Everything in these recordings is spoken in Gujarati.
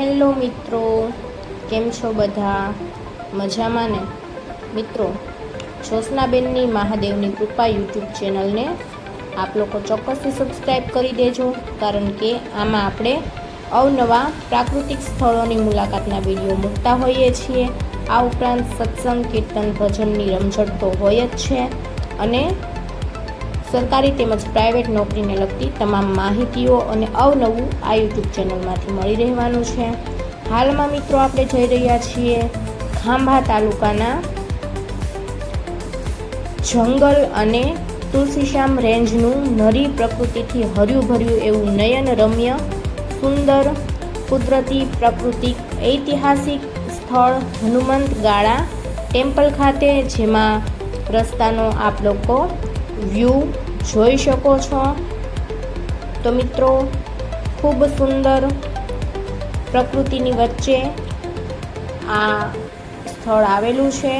હેલો મિત્રો, કેમ છો બધા? મજામાં ને? મિત્રો, જ્યોત્સનાબેનની મહાદેવની કૃપા યુટ્યુબ ચેનલને આપ લોકો ચોક્કસથી સબસ્ક્રાઈબ કરી દેજો, કારણ કે આમાં આપણે અવનવા પ્રાકૃતિક સ્થળોની મુલાકાતના વીડિયો મૂકતા હોઈએ છીએ. આ ઉપરાંત સત્સંગ, કીર્તન, ભજનની રમઝટ તો હોય જ છે. અને સરકારી તેમજ પ્રાઇવેટ નોકરીને લગતી તમામ માહિતીઓ અને અવનવું આ યુટ્યુબ ચેનલમાંથી મળી રહેવાનું છે. હાલમાં મિત્રો આપણે જઈ રહ્યા છીએ ખાંભા તાલુકાના જંગલ અને તુલસીશ્યામ રેન્જનું નરી પ્રકૃતિથી હર્યું ભર્યું એવું નયન રમ્ય, સુંદર, કુદરતી, પ્રાકૃતિક, ઐતિહાસિક સ્થળ હનુમંત ગાળા ટેમ્પલ ખાતે, જેમાં રસ્તાનો આપ લોકો વ્યૂ જોઈ શકો છો. તો મિત્રો, ખૂબ સુંદર પ્રકૃતિની વચ્ચે આ સ્થળ આવેલું છે.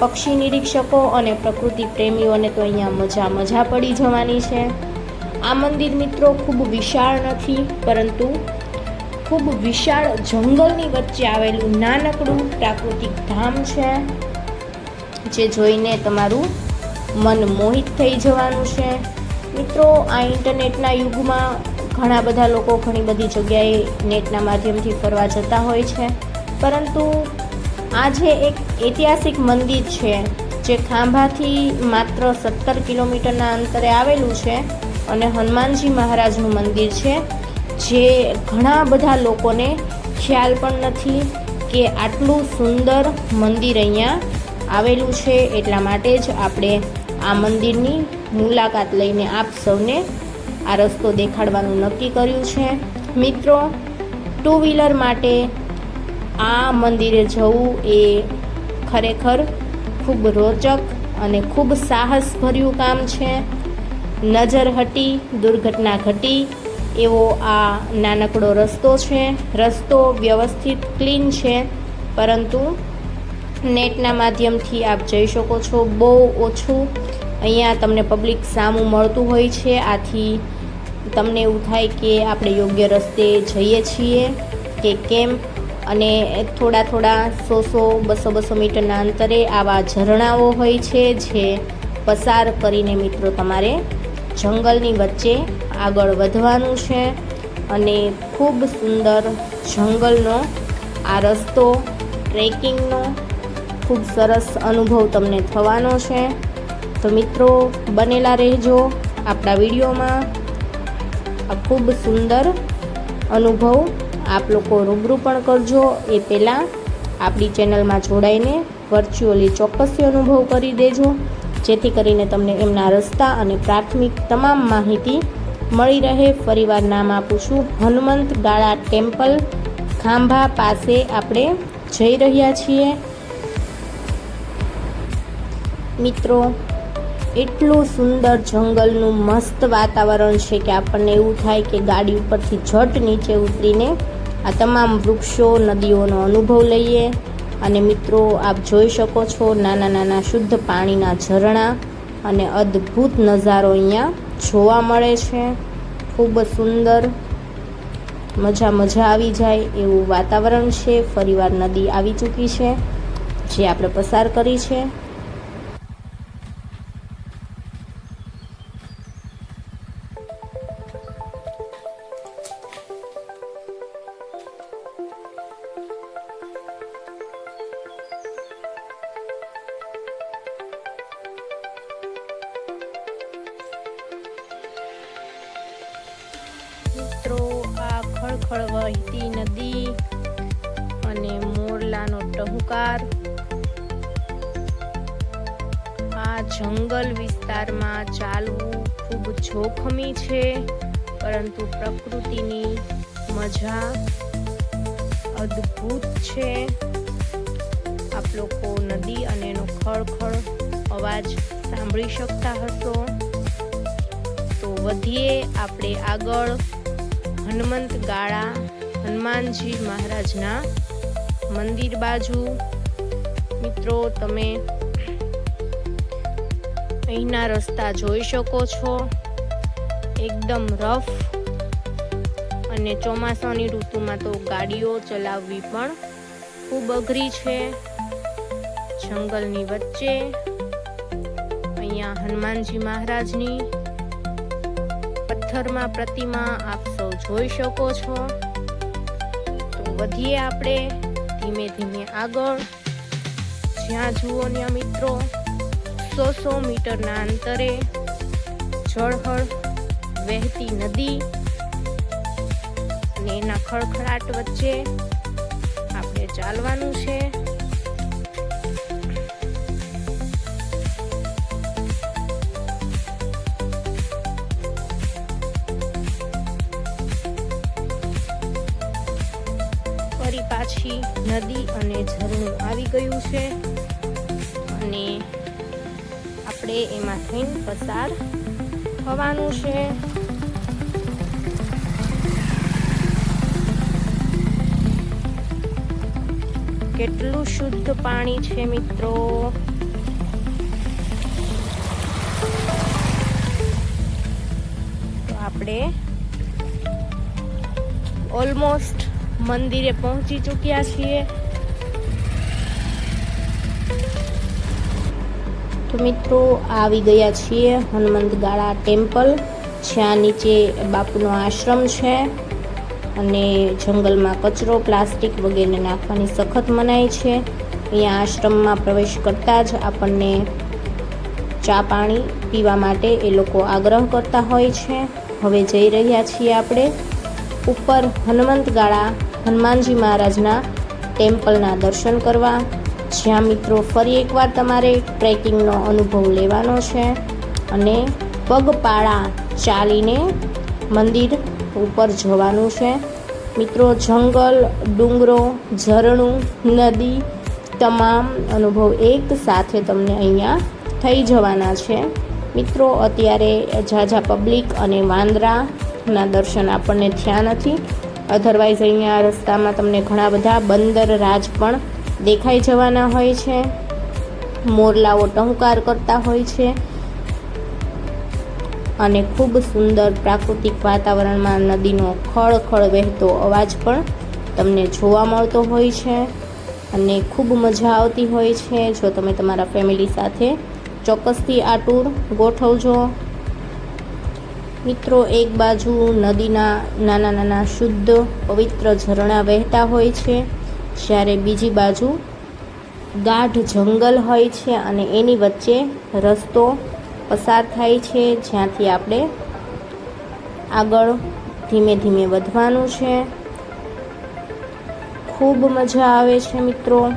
પક્ષી નિરીક્ષકો અને પ્રકૃતિ પ્રેમીઓને તો અહીંયા મજા મજા પડી જવાની છે. આ મંદિર મિત્રો ખૂબ વિશાળ નથી, પરંતુ ખૂબ વિશાળ જંગલની વચ્ચે આવેલું નાનકડું પ્રાકૃતિક ધામ છે, જે જોઈને તમારું મન મોહિત થઈ જવાનું છે. મિત્રો, આ ઇન્ટરનેટના યુગમાં ઘણા બધા લોકો ઘણી બધી જગ્યાએ નેટના માધ્યમથી ફરવા જતા હોય છે. પરંતુ આ જે એક ઐતિહાસિક મંદિર છે, જે ખાંભાથી માત્ર સત્તર કિલોમીટરના અંતરે આવેલું છે અને હનુમાનજી મહારાજનું મંદિર છે, જે ઘણા બધા લોકોને ખ્યાલ પણ નથી કે આટલું સુંદર મંદિર અહીંયા આવેલું છે. એટલા માટે જ આપણે આ મંદિરની મુલાકાત લઈને આપ સૌને આ રસ્તો દેખાડવાનું નક્કી કર્યું છે. મિત્રો ટુ વ્હીલર માટે આ મંદિરે જવું એ ખરેખર ખૂબ રોચક અને ખૂબ સાહસભર્યું કામ છે. નજર હટી, દુર્ઘટના ઘટી, એવો આ નાનકડો રસ્તો છે. રસ્તો વ્યવસ્થિત, ક્લીન છે, પરંતુ નેટના માધ્યમથી આપ જઈ શકો છો બહુ ઓછું. અહીંયા તમને પબ્લિક સામું મળતું હોય છે. આથી તમને એવું થાય કે આપણે યોગ્ય રસ્તે જઈએ છીએ કે કેમ? અને થોડા થોડા સો સો, બસો બસો મીટરના અંતરે આવા ઝરણાઓ હોય છે જે પસાર કરીને મિત્રો તમારે જંગલની વચ્ચે આગળ વધવાનું છે. અને ખૂબ સુંદર જંગલનો આ રસ્તો, ટ્રેકિંગનો ખૂબ સરસ અનુભવ તમને થવાનો છે. તો મિત્રો, બનેલા રહેજો આપણા વિડીયોમાં. આ ખૂબ સુંદર અનુભવ આપ લોકો રૂબરૂ પણ કરજો. એ પહેલાં આપણી ચેનલમાં જોડાઈને વર્ચ્યુઅલી ચોક્કસથી અનુભવ કરી દેજો. જેથી કરીને તમને એમના રસ્તા અને પ્રાથમિક તમામ માહિતી મળી રહે. ફરીવાર નામ આપું છું હનુમંત ગાળા ટેમ્પલ. ખાંભા પાસે આપણે જઈ રહ્યા છીએ. મિત્રો એટલું સુંદર જંગલનું મસ્ત વાતાવરણ છે કે આપણને એવું થાય કે ગાડી ઉપરથી ઝટ નીચે ઉતરીને આ તમામ વૃક્ષો, નદીઓનો અનુભવ લઈએ. અને મિત્રો, આપ જોઈ શકો છો નાના નાના શુદ્ધ પાણીના ઝરણા અને અદ્ભુત નજારો અહીંયા જોવા મળે છે. ખૂબ સુંદર, મજા મજા આવી જાય એવું વાતાવરણ છે. ફરીવાર નદી આવી ચૂકી છે, જે આપણે પસાર કરી છે. ખળખળ વહેતી નદી અને મોરલાનો ટહુકાર. આ જંગલ વિસ્તારમાં ચાલવું ખૂબ જોખમી છે, પરંતુ પ્રકૃતિની મજા અદ્ભુત છે. આપ લોકો નદી અને એનો ખળખળ અવાજ સાંભળી શકતા હશો. તો વધીએ આપણે આગળ. હનુમંત ગાળા, હનુમાનજી મહારાજના મંદિર બાજુ. મિત્રો, તમે અહીંના રસ્તા જોઈ શકો છો. એકદમ રફ અને ચોમાસાની ઋતુમાં તો ગાડીઓ ચલાવવી પણ ખૂબ અઘરી છે. જંગલની વચ્ચે અહીંયા હનુમાનજી મહારાજની પથ્થરમાં પ્રતિમા આપ જોઈ શકો છો. વધીએ આપણે ધીમે ધીમે આગળ. જ્યાં જુઓ ત્યાં મિત્રો, સો સો મીટરના અંતરે જળહળ વહેતી નદી અને એના ખળખળાટ વચ્ચે આપણે ચાલવાનું છે. પાછી નદી અને ઝરણું આવી ગયું છે. અને આપણે એમાંથી પસાર થવાનું છે. કેટલું શુદ્ધ પાણી છે મિત્રો? આપણે ઓલમોસ્ટ મંદિરે પહોંચી ચૂક્યા છીએ. તો મિત્રો, આવી ગયા છીએ હનુમંત ગાળા ટેમ્પલ, જ્યાં નીચે બાપુનો આશ્રમ છે અને જંગલમાં કચરો, પ્લાસ્ટિક વગેરે નાખવાની સખત મનાઈ છે. અહીંયા આશ્રમમાં પ્રવેશ કરતા જ આપણને ચા પાણી પીવા માટે એ લોકો આગ્રહ કરતા હોય છે. હવે જઈ રહ્યા છીએ આપણે. ઉપર હનુમંત ગાળા હનુમાનજી મહારાજના ટેમ્પલના દર્શન કરવા. જ્યાં મિત્રો ફરી એકવાર તમારે ટ્રેકિંગનો અનુભવ લેવાનો છે અને પગપાળા ચાલીને મંદિર ઉપર જવાનું છે. મિત્રો, જંગલ, ડુંગરો, ઝરણું, નદી તમામ અનુભવ એક સાથે તમને અહીંયા થઈ જવાના છે. મિત્રો, અત્યારે ઝાઝા પબ્લિક અને વાંદરાના દર્શન આપણને થયા નથી. અધરવાઇઝ અહીંયા રસ્તામાં તમને ઘણા બધા બંદર રાજ પણ દેખાઈ જવાના હોય છે. મોરલાઓ ટહુકાર કરતા હોય છે. અને ખૂબ સુંદર પ્રાકૃતિક વાતાવરણમાં નદીનો ખળખળ વહેતો અવાજ પણ તમને જોવા મળતો હોય છે. અને ખૂબ મજા આવતી હોય છે. જો તમે તમારા ફેમિલી સાથે ચોક્કસથી આ ટૂર ગોઠવજો. મિત્રો, એક બાજુ નદીના નાના નાના શુદ્ધ પવિત્ર ઝરણા વહેતા હોય છે, જ્યારે બીજી બાજુ ગાઢ જંગલ હોય છે અને એની વચ્ચે રસ્તો પસાર થાય છે, જ્યાંથી આપણે આગળ ધીમે ધીમે વધવાનું છે. ખૂબ મજા આવે છે મિત્રો.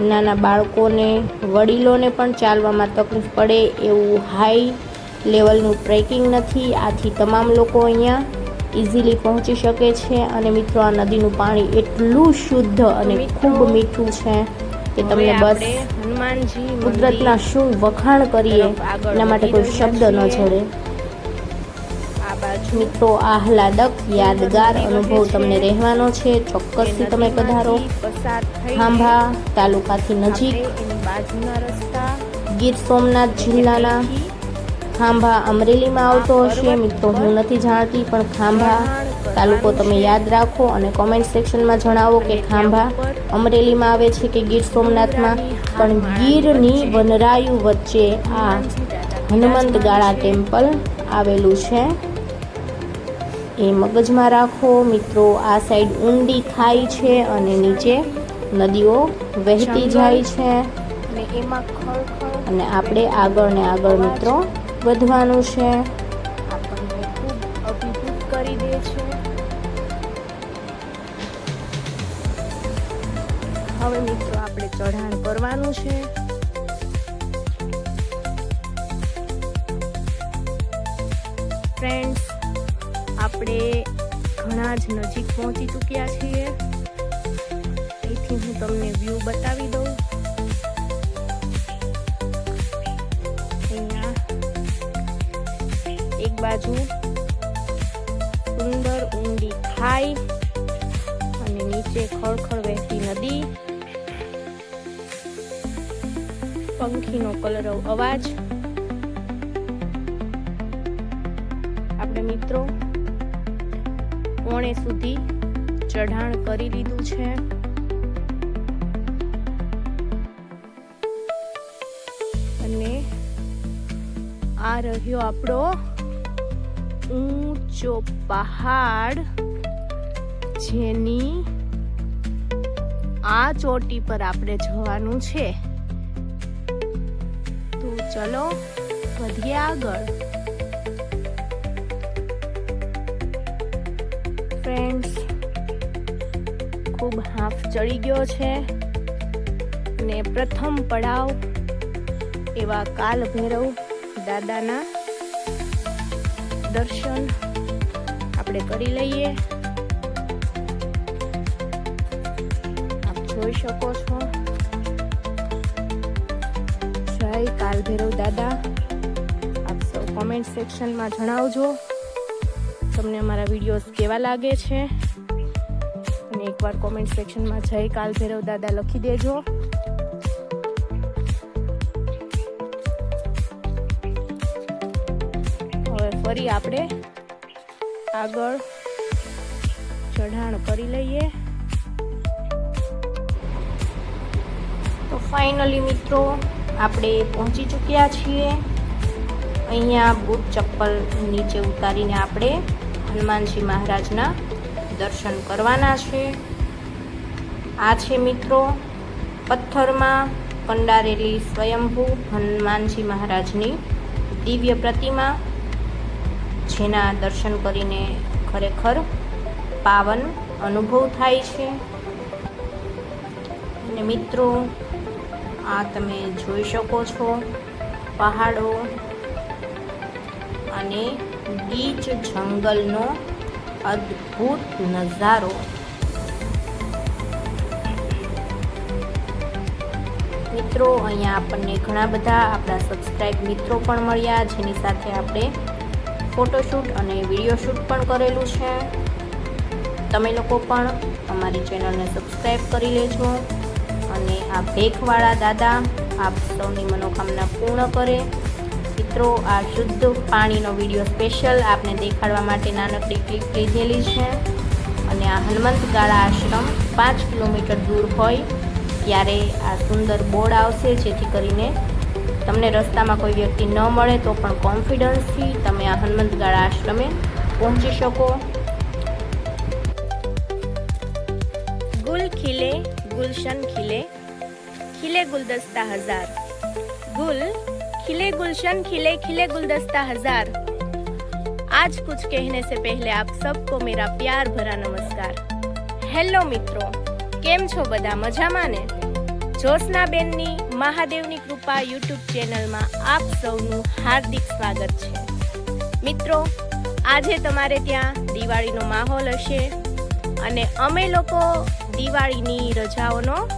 નાના બાળકોને, વડીલોને પણ ચાલવામાં તકલીફ પડે એવું હાઈ લેવલનું ટ્રેકિંગ નથી. આથી તમામ લોકો અહીંયા ઇઝીલી પહોંચી શકે છે. અને મિત્રો આ નદીનું પાણી એટલું શુદ્ધ અને ખૂબ મીઠું છે કે તમને બસ હનુમાનજી કુદરતના શું વખાણ કરીએ એના માટે કોઈ શબ્દ ન જડે. મિત્રો આહલાદક યાદગાર અનુભવ તમને રહેવાનો છે. ચોક્કસથી તમે પધારો. ખાંભા તાલુકાથી નજીક ગીર સોમનાથ જિલ્લાના ખાંભા અમરેલીમાં આવતો હશે મિત્રો હું નથી જાણતી પણ ખાંભા તાલુકો તમે યાદ રાખો અને કોમેન્ટ સેક્શનમાં જણાવો કે ખાંભા અમરેલીમાં આવે છે કે ગીર સોમનાથમાં? પણ ગીરની વનરાયુ વચ્ચે આ હનુમંત ગાળા ટેમ્પલ આવેલું છે. એ મગજમાં રાખો મિત્રો આ સાઈડ ઊંડી ખાઈ છે અને નીચે નદીઓ વહેતી જાય છે. અને અને આપણે આગળ ને આગળ મિત્રો વધવાનું છે. અભિભૂત કરી દે હવે મિત્રો આપણે ચઢાણ કરવાનું છે. ફ્રેન્ડ્સ આપણે ઘણા જ નજીક પહોંચી ચૂક્યા છીએ. અહીંથી હું તમને વ્યૂ બતાવી દઉં. બાજુ સુંદર ઊંડી ખાઈ અને નીચે ખળખળ વહેતી નદી, પંખીનો કલરવ અવાજ. આપણે મિત્રો પોણે સુધી ચઢાણ કરી લીધું છે. અને આ રહ્યો આપણો ઊંચો પહાડ જેની આ ચોટી પર આપણે જવાનું છે. તો ચલો વધીએ આગળ. ફ્રેન્ડ્સ ખૂબ હાફ ચડી ગયો છે ને પ્રથમ પડાવ એવા કાલ ભૈરવ દાદાના દર્શન આપણે કરી લઈએ. આપ જોઈ શકો છો. જય કાલ ભૈરવ દાદા. આપ સૌ કોમેન્ટ સેક્શનમાં જણાવજો. તમને અમારા વિડીયોઝ કેવા લાગે છે? અને એકવાર કોમેન્ટ સેક્શનમાં જય કાલ ભૈરવ દાદા લખી દેજો. ફરી આપણે આગળ ચઢાણ કરી લઈએ. તો ફાઇનલી મિત્રો, આપણે પહોંચી ચૂક્યા છીએ. અહીંયા બૂટ ચપ્પલ નીચે ઉતારીને આપણે હનુમાનજી મહારાજના દર્શન કરવાના છે. આ છે મિત્રો, પથ્થરમાં કંડારેલી સ્વયંભૂ હનુમાનજી મહારાજની દિવ્ય પ્રતિમા. જેના દર્શન કરીને ખરેખર પાવન અનુભવ થાય છે. અને મિત્રો, આ તમે જોઈ શકો છો પહાડો અને બીચ જંગલનો અદ્ભુત નજારો. મિત્રો, અહીંયા આપણને ઘણા બધા આપણા સબસ્ક્રાઈબ મિત્રો પણ મળ્યા, જેની સાથે આપણે ફોટોશૂટ અને વીડિયો શૂટ પણ કરેલું છે. તમે લોકો પણ અમારી ચેનલને સબસ્ક્રાઈબ કરી લેજો અને આ ભેખવાળા દાદા આપ સૌની મનોકામના પૂર્ણ કરે. મિત્રો, આ શુદ્ધ પાણીનો વીડિયો સ્પેશિયલ આપને દેખાડવા માટે નાનકડી ક્લિપ લીધેલી છે અને આ હનુમંત ગાળા આશ્રમ પાંચ કિલોમીટર દૂર હોય, ત્યારે આ સુંદર બોર્ડ આવશે જેથી કરીને તમને રસ્તામાં કોઈ વ્યક્તિ ન મળે તો પણ કોન્ફિડન્સથી તમે આ હનુમંત ગાળા આશ્રમે પહોંચી શકો ગુલ ખીલે ગુલશન ખીલે खिले गुलदस्ता हजार गुल खिले गुलशन खिले खिले गुलदस्ता हजार आज कुछ कहने से पहले आप सबको मेरा प्यार भरा नमस्कार હેલો મિત્રો કેમ છો બધા મજામાં ને જ્યોત્સનાબેનની મહાદેવની કૃપા યુટ્યુબ ચેનલમાં આપ સૌનું હાર્દિક સ્વાગત છે. મિત્રો, આજે તમારે ત્યાં દિવાળીનો માહોલ હશે અને અમે લોકો દિવાળીની રજાઓનો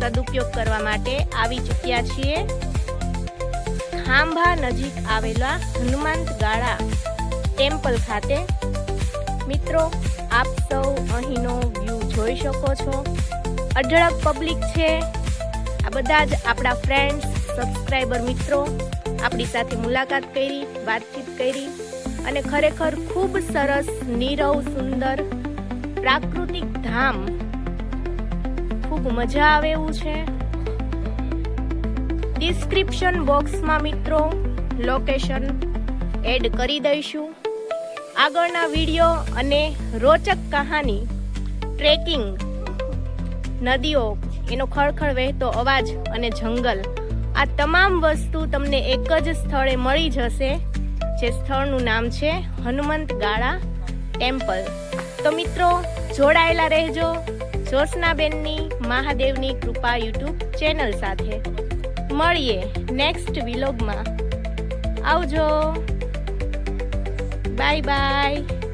સદુપયોગ કરવા માટે આવી ચૂક્યા છીએ. ખાંભા નજીક આવેલા હનુમંત ગાળા ટેમ્પલ ખાતે. મિત્રો, આપ સૌ અહીંનો વ્યૂ જોઈ શકો છો. અઢળક પબ્લિક છે. બધા જ આપણા ફ્રેન્ડ્સ સબસ્ક્રાઈબર મિત્રો આપણી સાથે મુલાકાત કરી, વાતચીત કરી અને ખરેખર ખૂબ સરસ, નીરવ, સુંદર, પ્રાકૃતિક ધામ. ખૂબ મજા આવે એવું છે. ડિસ્ક્રિપ્શન બોક્સમાં મિત્રો લોકેશન એડ કરી દઈશું. આગળના વીડિયો અને રોચક કહાની ટ્રેકિંગ નદીઓ એનો ખળખળ વહેતો અવાજ અને જંગલ. આ તમામ વસ્તુ તમને એક જ સ્થળે મળી જશે, જે સ્થળનું નામ છે હનુમંત ગાળા ટેમ્પલ. તો મિત્રો, જોડાયેલા રહેજો જ્યોત્સનાબેનની મહાદેવની કૃપા યુટ્યુબ ચેનલ સાથે. મળીએ નેક્સ્ટ વિલોગમાં. આવજો. Bye bye.